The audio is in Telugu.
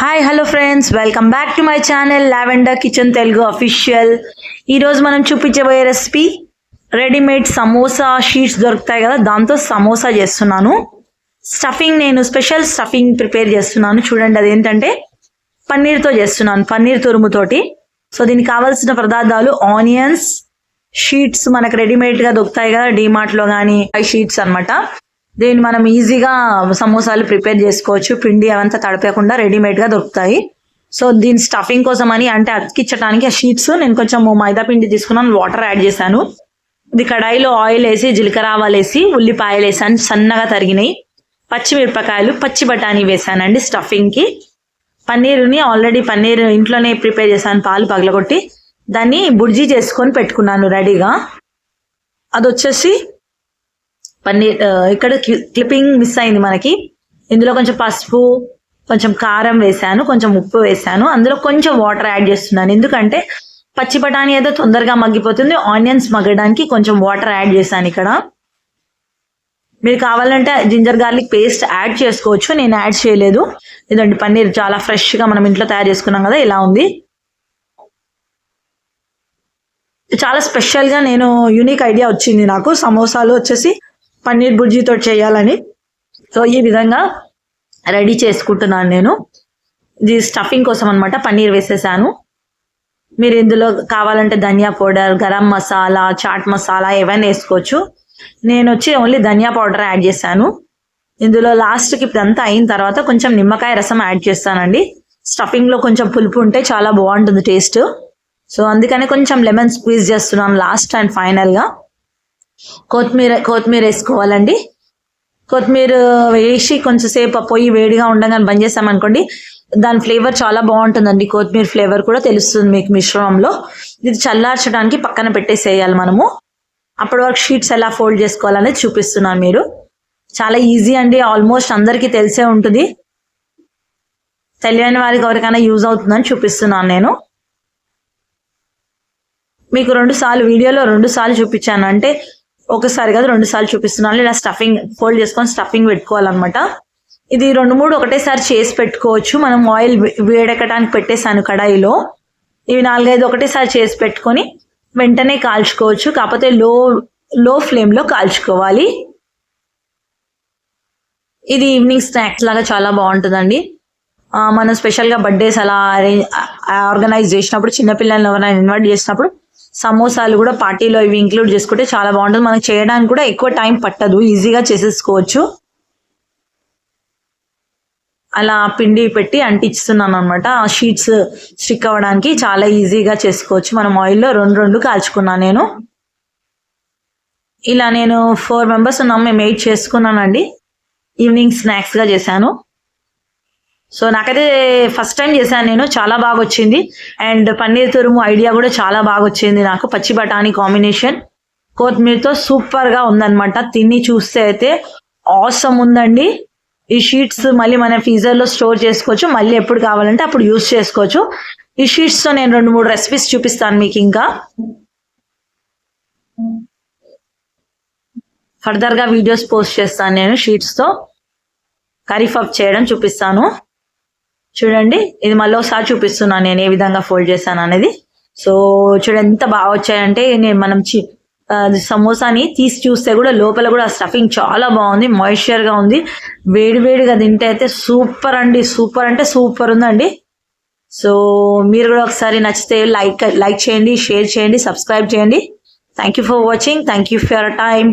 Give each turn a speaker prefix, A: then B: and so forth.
A: Hi hello friends welcome back to my channel lavender kitchen Telugu official ఈరోజు మనం చూపించబోయే రెసిపీ రెడీమేడ్ సమోసా షీట్స్ దొరుకుతాయి కదా దాంతో సమోసా చేస్తున్నాను. స్టఫింగ్ నేను స్పెషల్ స్టఫింగ్ ప్రిపేర్ చేస్తున్నాను. చూడండి అదేంటంటే పన్నీర్తో చేస్తున్నాను పన్నీర్ తురుముతోటి. సో దీనికి కావాల్సిన పదార్థాలు ఆనియన్స్ షీట్స్ మనకు రెడీమేడ్గా దొరుకుతాయి కదా డీమార్ట్లో కానీ ఐ షీట్స్ అన్నమాట. దీన్ని మనం ఈజీగా సమోసాలు ప్రిపేర్ చేసుకోవచ్చు. పిండి అవంతా తడపకుండా రెడీమేడ్గా దొరుకుతాయి. సో దీని స్టఫింగ్ కోసం అని అంటే అతికించడానికి ఆ షీట్స్ నేను కొంచెం మైదా పిండి తీసుకున్నాను వాటర్ యాడ్ చేశాను. ఇది కడాయిలో ఆయిల్ వేసి జీలకర్ర ఆవాలు వేసి ఉల్లిపాయలు వేసాను సన్నగా తరిగినాయి. పచ్చిమిరపకాయలు పచ్చి బఠానీ వేసానండి స్టఫింగ్కి పన్నీరుని ఆల్రెడీ పన్నీర్ ఇంట్లోనే ప్రిపేర్ చేశాను పాలు పగలగొట్టి. దాన్ని బుర్జీ చేసుకొని పెట్టుకున్నాను రెడీగా అది వచ్చేసి పన్నీర్ ఇక్కడ క్లి- క్లిప్పింగ్ మిస్ అయింది మనకి. ఇందులో కొంచెం పసుపు కొంచెం కారం వేసాను కొంచెం ఉప్పు వేసాను అందులో కొంచెం వాటర్ యాడ్ చేస్తున్నాను. ఎందుకంటే పచ్చి బఠానీ అయితే తొందరగా మగ్గిపోతుంది. ఆనియన్స్ మగ్గడానికి కొంచెం వాటర్ యాడ్ చేశాను ఇక్కడ. మీరు కావాలంటే జింజర్ గార్లిక్ పేస్ట్ యాడ్ చేసుకోవచ్చు. నేను యాడ్ చేయలేదు. ఇదండి పన్నీర్ చాలా ఫ్రెష్గా మనం ఇంట్లో తయారు చేసుకున్నాం కదా ఇలా ఉంది. చాలా స్పెషల్గా నేను యూనిక్ ఐడియా వచ్చింది నాకు. సమోసాలు వచ్చేసి పన్నీర్ బుర్జీతో చేయాలని. సో ఈ విధంగా రెడీ చేసుకుంటున్నాను నేను. ఇది స్టఫింగ్ కోసం అనమాట పన్నీర్ వేసేసాను. మీరు ఇందులో కావాలంటే ధనియా పౌడర్ గరం మసాలా చాట్ మసాలా ఏవైనా వేసుకోవచ్చు. నేను వచ్చి ఓన్లీ ధనియా పౌడర్ యాడ్ చేశాను. ఇందులో లాస్ట్కి ఇప్పుడంతా అయిన తర్వాత కొంచెం నిమ్మకాయ రసం యాడ్ చేస్తానండి. స్టఫింగ్లో కొంచెం పులుపు ఉంటే చాలా బాగుంటుంది టేస్ట్. సో అందుకనే కొంచెం లెమన్ స్క్వీజ్ చేస్తున్నాను లాస్ట్ అండ్ ఫైనల్గా. కొత్తిమీర కొత్తిమీర వేసుకోవాలండి. కొత్తిమీర వేసి కొంచెంసేపు పొయ్యి వేడిగా ఉండగానే బంద్ చేసామనుకోండి దాని ఫ్లేవర్ చాలా బాగుంటుందండి. కొత్తిమీర ఫ్లేవర్ కూడా తెలుస్తుంది మీకు మిశ్రమంలో. ఇది చల్లార్చడానికి పక్కన పెట్టేసేయాలి మనము. అప్పటి వరకు షీట్స్ ఎలా ఫోల్డ్ చేసుకోవాలనేది చూపిస్తున్నాను మీరు. చాలా ఈజీ అండి ఆల్మోస్ట్ అందరికీ తెలిసే ఉంటుంది. తెలియని వారికి ఎవరికైనా యూజ్ అవుతుందని చూపిస్తున్నాను నేను. మీకు రెండు సార్లు వీడియోలో రెండు సార్లు చూపించాను. అంటే ఒకసారి కదా రెండు సార్లు చూపిస్తున్నాను ఇలా స్టఫింగ్ ఫోల్డ్ చేసుకొని స్టఫింగ్ పెట్టుకోవాలన్నమాట. ఇది రెండు మూడు ఒకటేసారి చేసి పెట్టుకోవచ్చు. మనం ఆయిల్ వేడెక్కడానికి పెట్టేశాను కడాయిలో. ఇవి నాలుగైదు ఒకటేసారి చేసి పెట్టుకొని వెంటనే కాల్చుకోవచ్చు. కాకపోతే లో లో ఫ్లేమ్లో కాల్చుకోవాలి. ఇది ఈవినింగ్ స్నాక్స్ లాగా చాలా బాగుంటుందండి. మనం స్పెషల్గా బర్త్డేస్ అలా అరేంజ్ ఆర్గనైజ్ చేసినప్పుడు చిన్నపిల్లల్ని ఎవరైనా ఇన్వైట్ చేసినప్పుడు సమోసాలు కూడా పార్టీలో ఇవి ఇంక్లూడ్ చేసుకుంటే చాలా బాగుంటుంది. మనకు చేయడానికి కూడా ఎక్కువ టైం పట్టదు. ఈజీగా చేసేసుకోవచ్చు. అలా పిండి పెట్టి అంటిస్తున్నాను అనమాట ఆ షీట్స్ స్టిక్ అవ్వడానికి చాలా ఈజీగా చేసుకోవచ్చు. మనం ఆయిల్లో రెండు రెండు కాల్చుకున్నాను నేను. ఇలా నేను ఫోర్ మెంబర్స్ ఉన్నాము మేము ఎయిట్ చేసుకున్నానండి. ఈవినింగ్ స్నాక్స్గా చేశాను. సో నాకైతే ఫస్ట్ టైం చేశాను నేను చాలా బాగా వచ్చింది అండ్ పన్నీర్ తురుము ఐడియా కూడా చాలా బాగా వచ్చింది నాకు పచ్చి బఠానీ కాంబినేషన్ కొత్తిమీరతో సూపర్గా ఉందన్నమాట. తిని చూస్తే అయితే ఆసమ్ ఉందండి. ఈ షీట్స్ మళ్ళీ మన ఫ్రీజర్లో స్టోర్ చేసుకోవచ్చు. మళ్ళీ ఎప్పుడు కావాలంటే అప్పుడు యూస్ చేసుకోవచ్చు. ఈ షీట్స్తో నేను రెండు మూడు రెసిపీస్ చూపిస్తాను మీకు ఇంకా. ఫర్దర్గా వీడియోస్ పోస్ట్ చేస్తాను నేను షీట్స్తో కరీఫ్ పఫ్ చేయడం చూపిస్తాను. చూడండి ఇది మళ్ళీ ఒకసారి చూపిస్తున్నాను నేను ఏ విధంగా ఫోల్డ్ చేశాను అనేది. సో చూడండి ఎంత బాగా వచ్చాయంటే నేను మనం చి సమోసాని తీసి చూస్తే కూడా లోపల కూడా స్టఫింగ్ చాలా బాగుంది మాయిశ్చర్గా ఉంది. వేడి వేడిగా తింటే అయితే సూపర్ అండి సూపర్ అంటే సూపర్ ఉందండి. సో మీరు కూడా ఒకసారి నచ్చితే లైక్ లైక్ చేయండి షేర్ చేయండి సబ్స్క్రైబ్ చేయండి. Thank you for watching thank you for time